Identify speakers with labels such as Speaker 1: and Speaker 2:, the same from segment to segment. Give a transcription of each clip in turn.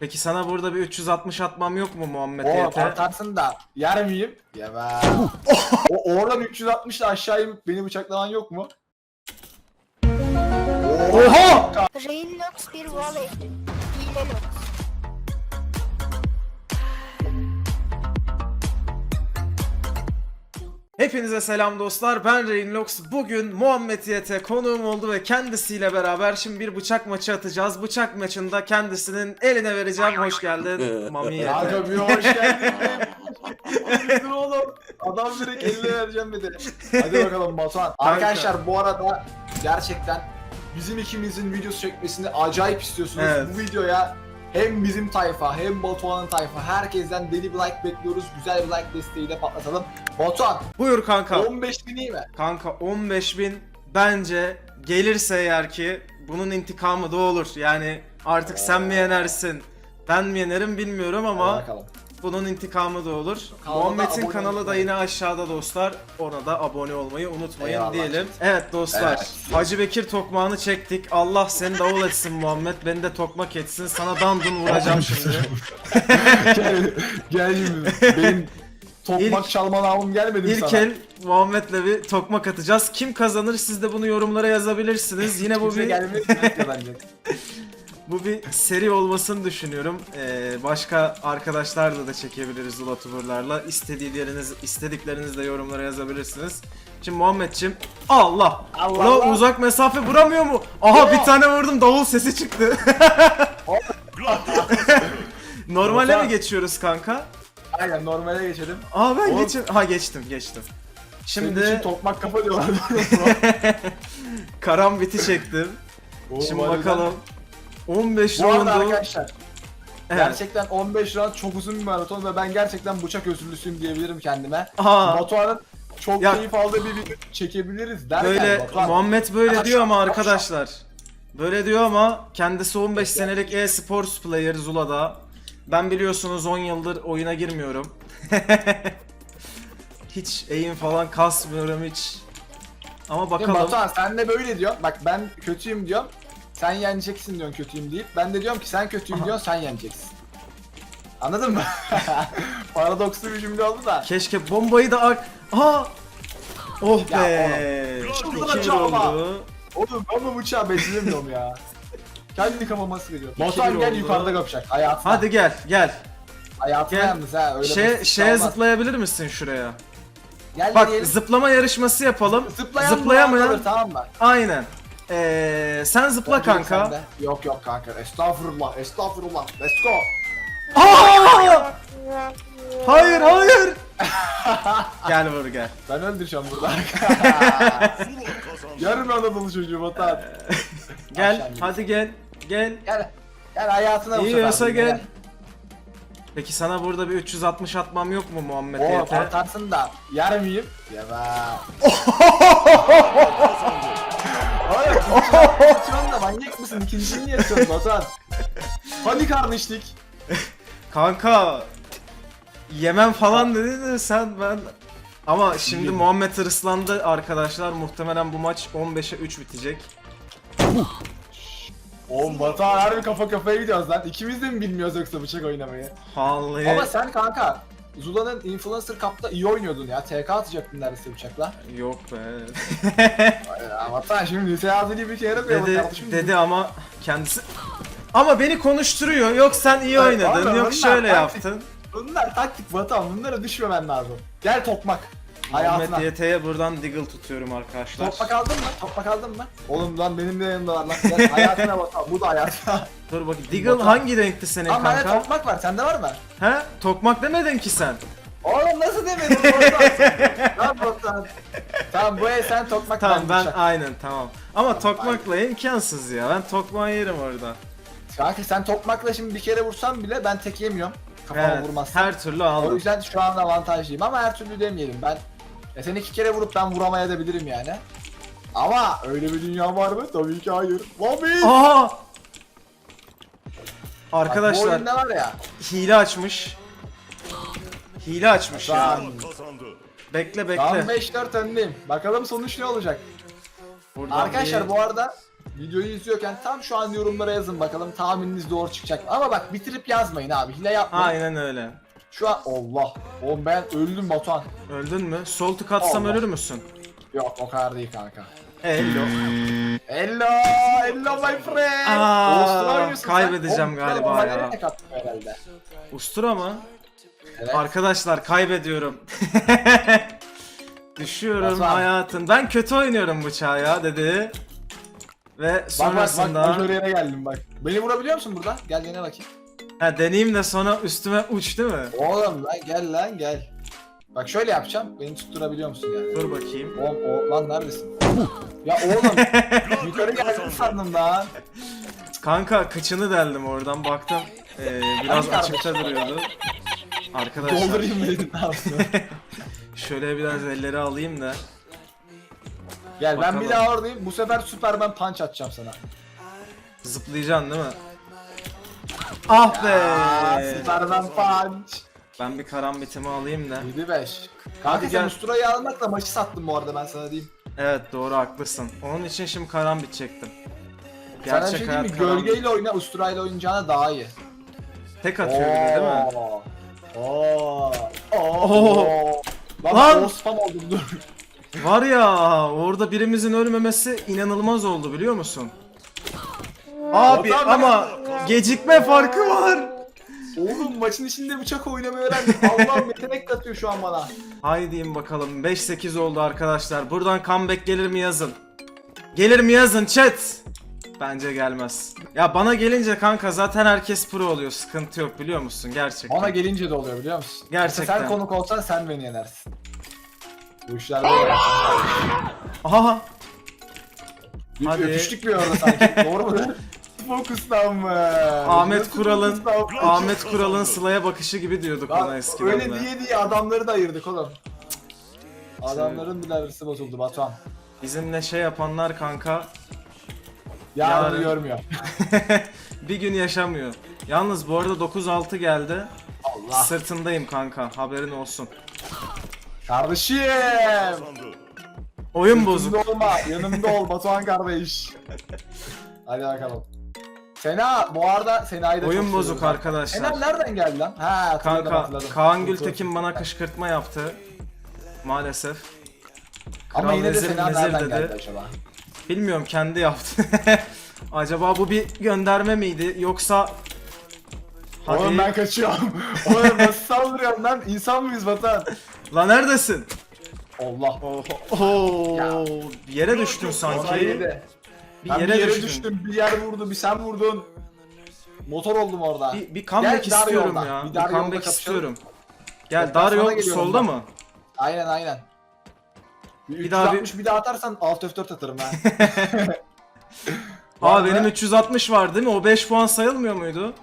Speaker 1: Peki sana burada bir 360 atmam yok mu Muhammed
Speaker 2: O
Speaker 1: YT?
Speaker 2: atarsın da yer miyim? Yemem. o oradan 360 ile aşağı inip beni bıçaklaman yok mu?
Speaker 1: Oha!
Speaker 3: Rainlox bir wallet. Hilelox.
Speaker 1: Hepinize selam dostlar. Ben Rainlox. Bugün Muhammed YT konuğum oldu ve kendisiyle beraber şimdi bir bıçak maçı atacağız. Bıçak maçında kendisinin eline vereceğim. Hoş geldin Mami YT.
Speaker 2: Kanka bir hoş geldin. Oğlum. Adam direkt eline vereceğim bir de. Hadi bakalım Batuhan. Arkadaşlar bu arada gerçekten bizim ikimizin videosu çekmesini acayip istiyorsunuz.
Speaker 1: Evet.
Speaker 2: Bu videoya hem bizim tayfa hem Batuhan'ın tayfa herkesten deli bir like bekliyoruz. Güzel bir like desteğiyle patlatalım. Batuhan
Speaker 1: Buyur kanka.
Speaker 2: 15 bin iyi mi?
Speaker 1: Kanka 15.000 bence gelirse eğer ki bunun intikamı da olur. Yani artık sen mi yenersin? Ben mi yenerim bilmiyorum ama
Speaker 2: bakalım.
Speaker 1: Bunun intikamı da olur. Muhammed'in kanalı da yine aşağıda dostlar. Ona da abone olmayı unutmayın
Speaker 2: Eyvallah.
Speaker 1: diyelim. Evet dostlar.
Speaker 2: Evet.
Speaker 1: Hacı Bekir tokmağını çektik. Allah seni davul etsin Muhammed. Beni de tokmak etsin. Sana dandun vuracağım şimdi.
Speaker 2: gel, gel. Benim tokmak
Speaker 1: İlk-
Speaker 2: çalma namım gelmedi mi
Speaker 1: İlk
Speaker 2: sana?
Speaker 1: el Muhammed'le bir tokmak atacağız. Kim kazanır siz de bunu yorumlara yazabilirsiniz. Yine bu bir
Speaker 2: gelmedi bence?
Speaker 1: Bu bir seri olmasını düşünüyorum. Ee, başka arkadaşlarla da çekebiliriz Ulatuburlarla. İstedikleriniz, istediklerinizi de yorumlara yazabilirsiniz. Şimdi Muhammedçim Allah!
Speaker 2: Allah
Speaker 1: Ulan
Speaker 2: Allah.
Speaker 1: uzak mesafe vuramıyor mu? Aha
Speaker 2: Yo.
Speaker 1: bir tane vurdum davul sesi çıktı. Normale mi geçiyoruz kanka?
Speaker 2: Aynen normale geçelim.
Speaker 1: Aa ben
Speaker 2: Oğlum.
Speaker 1: geçim. Ha geçtim geçtim.
Speaker 2: Senin için
Speaker 1: Şimdi
Speaker 2: tokmak kafa diyorlar.
Speaker 1: karambiti çektim. Şimdi
Speaker 2: Oğlum,
Speaker 1: bakalım. 15
Speaker 2: Bu arada
Speaker 1: roundu.
Speaker 2: arkadaşlar
Speaker 1: Evet.
Speaker 2: gerçekten 15 round çok uzun bir maraton ve ben gerçekten bıçak özürlüsüyüm diyebilirim kendime.
Speaker 1: Aha.
Speaker 2: Batuhan'ın çok
Speaker 1: Ya-
Speaker 2: keyif aldığı bir video çekebiliriz derken
Speaker 1: Böyle
Speaker 2: Batuhan,
Speaker 1: Muhammed böyle
Speaker 2: Aşağı-
Speaker 1: diyor ama
Speaker 2: aşağı.
Speaker 1: arkadaşlar. Böyle diyor ama kendisi 15 senelik e-sports player Zula'da. Ben biliyorsunuz 10 yıldır oyuna girmiyorum. hiç aim falan kasmıyorum hiç. Ama bakalım.
Speaker 2: Batuhan sen de böyle diyor. Bak ben kötüyüm diyorum. Sen yeneceksin diyorsun kötüyüm deyip. Ben de diyorum ki sen kötüyüm
Speaker 1: Aha.
Speaker 2: diyorsun sen yeneceksin. Anladın mı? Paradokslu bir cümle oldu da.
Speaker 1: Keşke bombayı da ar... Aa! Oh
Speaker 2: Ya
Speaker 1: be!
Speaker 2: oğlum.
Speaker 1: 2-1
Speaker 2: Çalma.
Speaker 1: oldu.
Speaker 2: Oğlum ben bu bıçağı beceremiyorum ya. Kendi kafama sıkıyor. Batuhan gel
Speaker 1: oldu.
Speaker 2: yukarıda kapacak. Hayatına.
Speaker 1: Hadi gel gel.
Speaker 2: Hayatına
Speaker 1: Gel.
Speaker 2: yalnız ha. Öyle
Speaker 1: Şey, şeye
Speaker 2: olmaz.
Speaker 1: zıplayabilir misin şuraya?
Speaker 2: Gel
Speaker 1: Bak
Speaker 2: deneyelim.
Speaker 1: zıplama yarışması yapalım.
Speaker 2: Zıplayan
Speaker 1: Zıplayamayan
Speaker 2: Zıplayamayan. Tamam mı?
Speaker 1: Aynen. Ee, sen zıpla
Speaker 2: Bence sen
Speaker 1: kanka.
Speaker 2: de. Yok yok kanka. Estağfurullah. Estağfurullah. Let's go.
Speaker 1: Aa! Hayır hayır. gel vur gel.
Speaker 2: Ben öldüreceğim burada. Yarın Anadolu çocuğu Batuhan.
Speaker 1: Gel
Speaker 2: Aşağı
Speaker 1: hadi gel. Gel.
Speaker 2: Gel. Gel hayatına bu
Speaker 1: İyi
Speaker 2: sefer bunu,
Speaker 1: gel. Peki sana burada bir 360 atmam yok mu Muhammed
Speaker 2: Oo
Speaker 1: YT?
Speaker 2: atarsın da yer miyim? Yemem. Hayır, atıyorsun da manyak mısın? İkincisini niye atıyorsun Batuhan? Hani kardeşlik?
Speaker 1: Kanka yemem falan dedi de sen ben ama şimdi
Speaker 2: Yedim.
Speaker 1: Muhammed hırslandı arkadaşlar muhtemelen bu maç 15'e 3 bitecek.
Speaker 2: Oğlum Batuhan harbi kafa kafaya gidiyoruz lan. İkimiz de mi bilmiyoruz yoksa bıçak oynamayı?
Speaker 1: Vallahi
Speaker 2: Ama sen kanka Zula'nın Influencer Cup'ta iyi oynuyordun ya. TK atacaktın neredeyse bıçakla.
Speaker 1: yok be.
Speaker 2: Ya Batuhan şimdi lise yazı gibi bir kere yapıyor
Speaker 1: dedi
Speaker 2: kardeşim.
Speaker 1: dedi ama kendisi ama beni konuşturuyor. Yok sen iyi
Speaker 2: Ay,
Speaker 1: oynadın. Yok
Speaker 2: bunlar
Speaker 1: şöyle
Speaker 2: taktik.
Speaker 1: yaptın.
Speaker 2: Bunlar taktik Batuhan. Bunlara düşmemen lazım. Gel tokmak. Hayatına.
Speaker 1: Muhammed YT'ye buradan diggle tutuyorum arkadaşlar.
Speaker 2: Tokmak aldın mı? Tokmak aldın mı? Oğlum lan benim de yanımda var lan. Gel hayatına Batuhan. Bu da hayatına.
Speaker 1: Dur bak diggle hangi renkti senin
Speaker 2: Ama bende
Speaker 1: kanka?
Speaker 2: tokmak var. Sende var mı?
Speaker 1: He? Tokmak demedin ki sen.
Speaker 2: Oğlum nasıl demedin Batuhan? Lan Batuhan. Tamam bu el sen tokmak
Speaker 1: Tamam ben
Speaker 2: bıçak.
Speaker 1: aynen tamam. Ama tokmakla imkansız ya. Ben tokmağı yerim orada.
Speaker 2: Kanka sen tokmakla şimdi bir kere vursan bile ben tek yemiyorum. Kafama
Speaker 1: Evet,
Speaker 2: vurmazsan.
Speaker 1: her türlü
Speaker 2: O
Speaker 1: aldım.
Speaker 2: yüzden şu an avantajlıyım ama her türlü demeyelim. Ben ya seni iki kere vurup ben vuramayabilirim yani. Ama öyle bir dünya var mı? Tabii ki hayır. Bobby!
Speaker 1: Aa!
Speaker 2: Bak, Bu
Speaker 1: Arkadaşlar
Speaker 2: oyunda var ya.
Speaker 1: hile açmış. Hile açmış ya.
Speaker 2: Tamam.
Speaker 1: Bekle
Speaker 2: Tam
Speaker 1: bekle.
Speaker 2: 5-4 öndeyim. Bakalım sonuç ne olacak?
Speaker 1: Buradan
Speaker 2: Arkadaşlar
Speaker 1: bir-
Speaker 2: bu arada videoyu izliyorken tam şu an yorumlara yazın bakalım tahmininiz doğru çıkacak mı? Ama bak bitirip yazmayın abi hile yapmayın.
Speaker 1: Aynen öyle.
Speaker 2: Şu an Allah. Oğlum ben öldüm Batuhan.
Speaker 1: Öldün mü? Sol tık atsam
Speaker 2: Allah.
Speaker 1: ölür müsün?
Speaker 2: Yok o kadar değil kanka.
Speaker 1: Hello.
Speaker 2: Hello, hello my friend.
Speaker 1: Aa, kaybedeceğim
Speaker 2: Oğlum,
Speaker 1: galiba ya.
Speaker 2: herhalde.
Speaker 1: Ustura mı?
Speaker 2: Evet.
Speaker 1: Arkadaşlar kaybediyorum. Düşüyorum
Speaker 2: Batuhan.
Speaker 1: hayatım. Ben kötü oynuyorum bıçağı ya dedi. Ve
Speaker 2: Bak bak bak
Speaker 1: sonrasında
Speaker 2: majör yere geldim bak. Beni vurabiliyor musun burada? Gel dene bakayım.
Speaker 1: Ha, deneyeyim de sonra üstüme uç değil mi?
Speaker 2: Oğlum lan gel lan gel. Bak şöyle yapacağım. Beni tutturabiliyor musun yani?
Speaker 1: Dur bakayım.
Speaker 2: Oğlum o, lan neredesin? ya oğlum yukarı geldin sandım lan.
Speaker 1: Kanka kıçını deldim oradan baktım. Ee, biraz
Speaker 2: Hangi
Speaker 1: açıkta duruyordu. Arkadaşlar
Speaker 2: Doldurayım mı dedin ne yaptın?
Speaker 1: şöyle biraz elleri alayım da.
Speaker 2: Gel ben
Speaker 1: Bakalım.
Speaker 2: bir daha oradayım. Bu sefer Superman punch atacağım sana.
Speaker 1: Zıplayacaksın değil mi? Ah be!
Speaker 2: Superman punch.
Speaker 1: Ben bir karambitimi alayım da.
Speaker 2: 7-5. Kanka sen
Speaker 1: gel.
Speaker 2: usturayı almakla maçı sattın bu arada ben sana diyeyim.
Speaker 1: Evet doğru haklısın. Onun için şimdi karambit çektim.
Speaker 2: sana bir
Speaker 1: Gerçek
Speaker 2: şey diyeyim
Speaker 1: hayat
Speaker 2: mi?
Speaker 1: karambit.
Speaker 2: Gölgeyle oyna usturayla oynayacağına daha iyi.
Speaker 1: Tek atıyor bir de değil mi?
Speaker 2: Oo. Oo.
Speaker 1: Oo.
Speaker 2: Oo. Lan,
Speaker 1: Lan!
Speaker 2: Lan. spam oldum dur.
Speaker 1: Var ya orada birimizin ölmemesi inanılmaz oldu biliyor musun? Abi ama gecikme farkı var.
Speaker 2: Oğlum maçın içinde bıçak oynamayı öğrendim. Allah'ım yetenek katıyor şu an bana.
Speaker 1: Haydi bakalım 5-8 oldu arkadaşlar. Buradan comeback gelir mi yazın. Gelir mi yazın chat. Bence gelmez. Ya bana gelince kanka zaten herkes pro oluyor. Sıkıntı yok biliyor musun gerçekten.
Speaker 2: Bana gelince de oluyor biliyor musun?
Speaker 1: Gerçekten.
Speaker 2: Sen konuk olsan sen beni yenersin. Bu işler böyle.
Speaker 1: Aha Hadi.
Speaker 2: öpüştük bir orada sanki. Doğru mu? Fokuslanma.
Speaker 1: Ahmet
Speaker 2: Nasıl
Speaker 1: Kural'ın? Ahmet Kural'ın Sıla'ya bakışı gibi diyorduk
Speaker 2: Lan
Speaker 1: ona eskiden
Speaker 2: öyle
Speaker 1: de.
Speaker 2: diye diye adamları da ayırdık oğlum. Adamların bile arası bozuldu Batuhan.
Speaker 1: Bizimle şey yapanlar kanka
Speaker 2: Yarını
Speaker 1: Yarın.
Speaker 2: görmüyor.
Speaker 1: bir gün yaşamıyor. Yalnız bu arada 9-6 geldi.
Speaker 2: Allah.
Speaker 1: Sırtındayım kanka haberin olsun.
Speaker 2: Kardeşim.
Speaker 1: Oyun bozuk.
Speaker 2: Yanımda olma. Yanımda ol Batuhan kardeş. Hadi bakalım. Sena bu arada Sena'yı da
Speaker 1: Oyun
Speaker 2: çok
Speaker 1: bozuk
Speaker 2: seviyorum.
Speaker 1: arkadaşlar.
Speaker 2: Sena nereden geldi lan? Ha hatırladım
Speaker 1: Kanka
Speaker 2: hatırladım.
Speaker 1: Kaan Gültekin bana kışkırtma yaptı. Maalesef.
Speaker 2: Ama
Speaker 1: Kral
Speaker 2: yine de
Speaker 1: vezir
Speaker 2: Sena
Speaker 1: mezir
Speaker 2: nereden
Speaker 1: dedi.
Speaker 2: geldi acaba?
Speaker 1: Bilmiyorum kendi yaptı. Acaba bu bir gönderme miydi yoksa Hadi.
Speaker 2: Oğlum ben kaçıyorum. Oğlum nasıl saldırıyorsun lan? İnsan mıyız Batuhan?
Speaker 1: La neredesin?
Speaker 2: Allah.
Speaker 1: Oho, bir yere düştün sanki.
Speaker 2: yedi.
Speaker 1: Bir
Speaker 2: Ben
Speaker 1: yere,
Speaker 2: bir yere düştüm. Bir yer vurdu, bir sen vurdun. Motor oldum orada.
Speaker 1: Bir, bir comeback
Speaker 2: Gel, dar
Speaker 1: istiyorum
Speaker 2: yolda.
Speaker 1: ya.
Speaker 2: Bir
Speaker 1: Bir,
Speaker 2: dar yolda
Speaker 1: comeback
Speaker 2: kapışalım.
Speaker 1: istiyorum. Gel
Speaker 2: ben
Speaker 1: dar
Speaker 2: sana
Speaker 1: yol
Speaker 2: geliyorum
Speaker 1: solda
Speaker 2: ben.
Speaker 1: mı?
Speaker 2: Aynen aynen. Bir,
Speaker 1: Bir daha bir-
Speaker 2: 360 bir daha atarsan alt F4 atarım ha.
Speaker 1: Aa benim
Speaker 2: mı?
Speaker 1: 360 var değil mi? O 5 puan sayılmıyor muydu?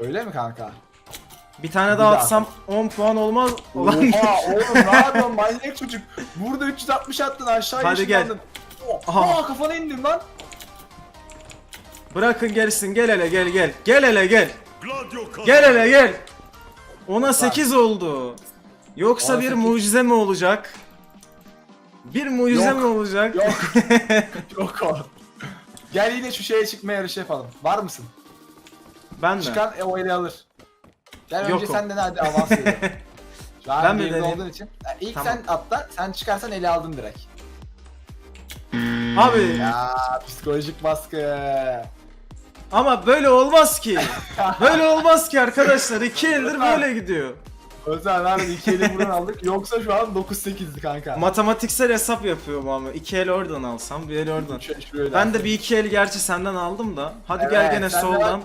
Speaker 2: Öyle mi kanka?
Speaker 1: Bir tane
Speaker 2: Bir
Speaker 1: daha
Speaker 2: daha
Speaker 1: atsam 10 puan olmaz. Ulan
Speaker 2: Oha oğlum ne yapıyorsun manyak çocuk. Burada 360 attın aşağı
Speaker 1: Hadi gel.
Speaker 2: Oh,
Speaker 1: Aha.
Speaker 2: Aa kafana indim lan.
Speaker 1: Bırakın gelsin gel hele gel gel. Gel hele gel. Gel hele gel. Ona 8 oldu. Yoksa
Speaker 2: Ona
Speaker 1: bir
Speaker 2: 8.
Speaker 1: mucize mi olacak? Bir mucize
Speaker 2: Yok.
Speaker 1: mi olacak?
Speaker 2: Yok. Yok o. Gel yine şu şeye çıkma yarışı yapalım. Var mısın?
Speaker 1: Ben mi?
Speaker 2: Çıkan e, o eli alır. Gel
Speaker 1: Yok
Speaker 2: önce
Speaker 1: o.
Speaker 2: sen de hadi avans edelim. Şu an
Speaker 1: Ben mi deneyeyim?
Speaker 2: olduğun için. Ya ilk
Speaker 1: Tamam.
Speaker 2: sen atla, sen çıkarsan eli aldın direkt.
Speaker 1: Abi
Speaker 2: Ya psikolojik baskı.
Speaker 1: Ama böyle olmaz ki. Böyle olmaz ki arkadaşlar. 2 yıldır böyle gidiyor.
Speaker 2: Özel nerede iki eli buradan aldık. Yoksa şu an 9-8'di kanka.
Speaker 1: Matematiksel hesap yapıyorum ama. 2 el oradan alsam, bir el oradan.
Speaker 2: Şöyle
Speaker 1: Ben de bir iki el gerçi senden aldım da. Hadi gel
Speaker 2: Evet,
Speaker 1: gene
Speaker 2: sen de
Speaker 1: soldan.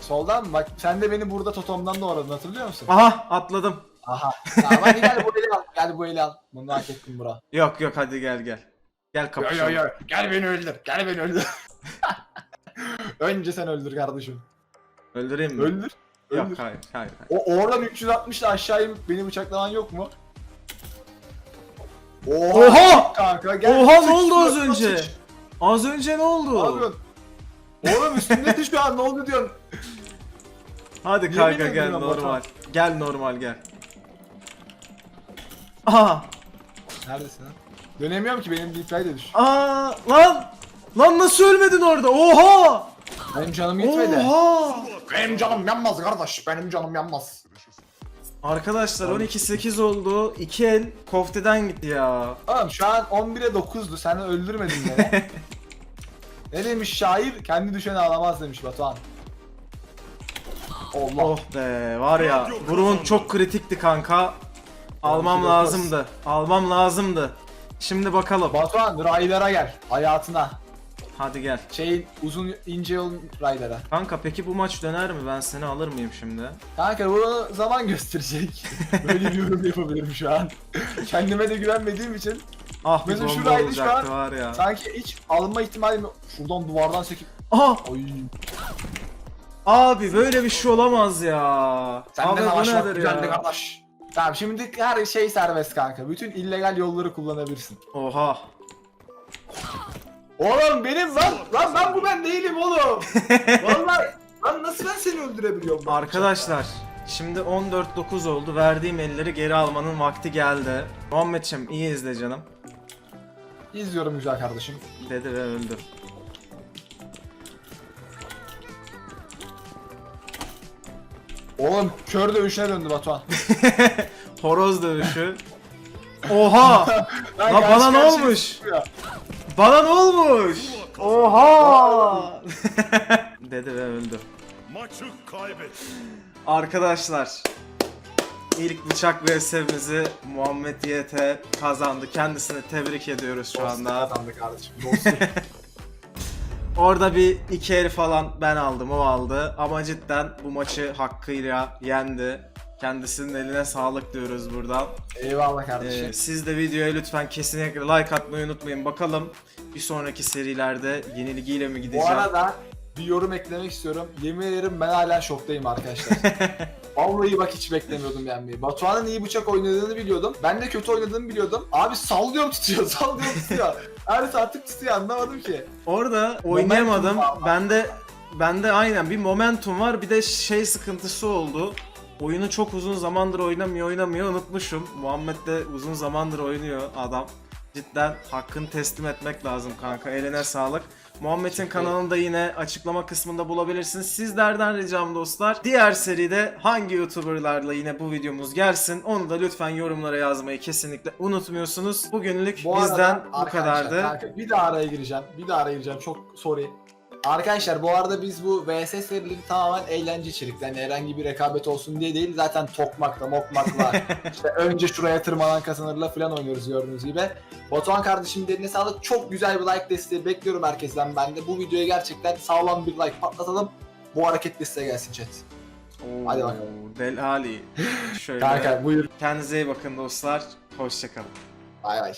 Speaker 2: soldan mı? Bak sen de beni burada totomdan doğradın hatırlıyor musun?
Speaker 1: Aha atladım.
Speaker 2: Aha. Tamam hadi gel bu eli al. Gel bu eli al. Bunu hak ettin bura.
Speaker 1: Yok yok hadi gel gel. Gel kapışalım.
Speaker 2: yo yo. Gel beni öldür. Gel beni öldür. Önce sen öldür kardeşim.
Speaker 1: Öldüreyim mi?
Speaker 2: Öldür.
Speaker 1: Yok
Speaker 2: Öldür.
Speaker 1: hayır hayır. hayır.
Speaker 2: O oradan 360 ile aşağı inip beni bıçaklaman yok mu? Oha!
Speaker 1: Oha!
Speaker 2: Kanka gel.
Speaker 1: Oha
Speaker 2: sıç,
Speaker 1: ne oldu az önce?
Speaker 2: sıç.
Speaker 1: Az önce ne
Speaker 2: Ne
Speaker 1: oldu?
Speaker 2: yapıyorsun? Oğlum üstünde şu an ne oldu diyorsun?
Speaker 1: Hadi
Speaker 2: Yemin
Speaker 1: kanka gel
Speaker 2: ediyorum
Speaker 1: normal.
Speaker 2: Batuhan.
Speaker 1: Gel normal gel. Aha!
Speaker 2: Neredesin lan? Dönemiyorum ki benim DPI de düş.
Speaker 1: Aa lan! Lan nasıl ölmedin orada? Oha!
Speaker 2: Benim canım gitmedi.
Speaker 1: Oha!
Speaker 2: Benim canım yanmaz kardeş. Benim canım yanmaz.
Speaker 1: Arkadaşlar 12-8 oldu. 2 el kofteden gitti ya.
Speaker 2: Oğlum şu an 11'e 9'du. Sen öldürmedin beni. ne demiş şair? Kendi düşeni ağlamaz demiş Batuhan. Allah.
Speaker 1: Oh be var ya. Burun çok kritikti kanka. Almam
Speaker 2: 12-9.
Speaker 1: lazımdı. Almam lazımdı. Şimdi bakalım.
Speaker 2: Batuhan raylara gel. Hayatına.
Speaker 1: Hadi gel.
Speaker 2: Şeyin uzun ince yol raylara.
Speaker 1: Kanka peki bu maç döner mi? Ben seni alır mıyım şimdi?
Speaker 2: Kanka bunu zaman gösterecek. Böyle bir yorum yapabilirim şu an. Kendime de güvenmediğim için
Speaker 1: Ah bir
Speaker 2: Mesela
Speaker 1: bomba
Speaker 2: şuraydı şu
Speaker 1: olacaktı
Speaker 2: an.
Speaker 1: var ya.
Speaker 2: sanki hiç alma ihtimalim yok. Şuradan duvardan sekip
Speaker 1: Aha!
Speaker 2: Oy.
Speaker 1: Abi böyle bir şey olamaz ya.
Speaker 2: Sen
Speaker 1: Abi
Speaker 2: de
Speaker 1: bu
Speaker 2: savaşmak
Speaker 1: nedir
Speaker 2: güzeldi
Speaker 1: ya?
Speaker 2: kardeş. Tamam şimdi her şey serbest kanka. Bütün illegal yolları kullanabilirsin.
Speaker 1: Oha.
Speaker 2: Oğlum benim lan lan ben bu ben değilim oğlum. Vallahi lan nasıl ben seni öldürebiliyorum?
Speaker 1: Arkadaşlar şimdi 14-9 oldu. Verdiğim elleri geri almanın vakti geldi. Muhammedciğim iyi izle canım.
Speaker 2: İzliyorum güzel kardeşim.
Speaker 1: Dedi ve öldü.
Speaker 2: Oğlum kör dövüşüne döndü Batuhan.
Speaker 1: Horoz dövüşü. Oha!
Speaker 2: Lan
Speaker 1: bana ne olmuş? Bana ne olmuş? Oha! Dedi ve öldü.
Speaker 4: Maçı kaybet.
Speaker 1: Arkadaşlar ilk bıçak VS'mizi Muhammed YT kazandı. Kendisini tebrik ediyoruz şu anda.
Speaker 2: Kazandı kardeşim. Dostum.
Speaker 1: Orada bir iki el falan ben aldım o aldı. Ama cidden bu maçı hakkıyla yendi. Kendisinin eline sağlık diyoruz buradan.
Speaker 2: Eyvallah kardeşim.
Speaker 1: Ee, siz de videoya lütfen kesinlikle like atmayı unutmayın. Bakalım bir sonraki serilerde yenilgiyle mi
Speaker 2: Bu
Speaker 1: gideceğim?
Speaker 2: arada bir yorum eklemek istiyorum. Yemin ederim ben hala şoktayım arkadaşlar. Vallahi bak hiç beklemiyordum yenmeyi. Batuhan'ın iyi bıçak oynadığını biliyordum. Ben de kötü oynadığını biliyordum. Abi sallıyorum tutuyor, sallıyorum tutuyor. Her saatlik tutuyor anlamadım ki.
Speaker 1: Orada oynayamadım.
Speaker 2: var ama.
Speaker 1: Bende bende aynen bir momentum var. Bir de şey sıkıntısı oldu. Oyunu çok uzun zamandır oynamıyor oynamıyor unutmuşum. Muhammed de uzun zamandır oynuyor adam. Cidden hakkını teslim etmek lazım kanka. Eline sağlık. Muhammed'in kanalını da yine açıklama kısmında bulabilirsiniz. Sizlerden ricam dostlar. Diğer seride hangi YouTuber'larla yine bu videomuz gelsin onu da lütfen yorumlara yazmayı kesinlikle unutmuyorsunuz. Bugünlük
Speaker 2: Bu arada
Speaker 1: bizden bu kadardı.
Speaker 2: Kanka, bir daha araya gireceğim. Bir daha araya gireceğim. Çok sorry. Arkadaşlar bu arada biz bu VS serileri tamamen eğlence içerikli. Yani herhangi bir rekabet olsun diye değil. Zaten tokmakla, mokmakla, işte önce şuraya tırmanan kazanırla falan oynuyoruz gördüğünüz gibi. Batuhan kardeşim eline sağlık. Çok güzel bir like desteği bekliyorum herkesten ben de. Bu videoya gerçekten sağlam bir like patlatalım. Bu hareket listeye gelsin chat.
Speaker 1: Oo,
Speaker 2: Hadi bakalım.
Speaker 1: Delali. Şöyle.
Speaker 2: Kanka buyur.
Speaker 1: Kendinize iyi bakın dostlar. Hoşçakalın.
Speaker 2: Bay bay.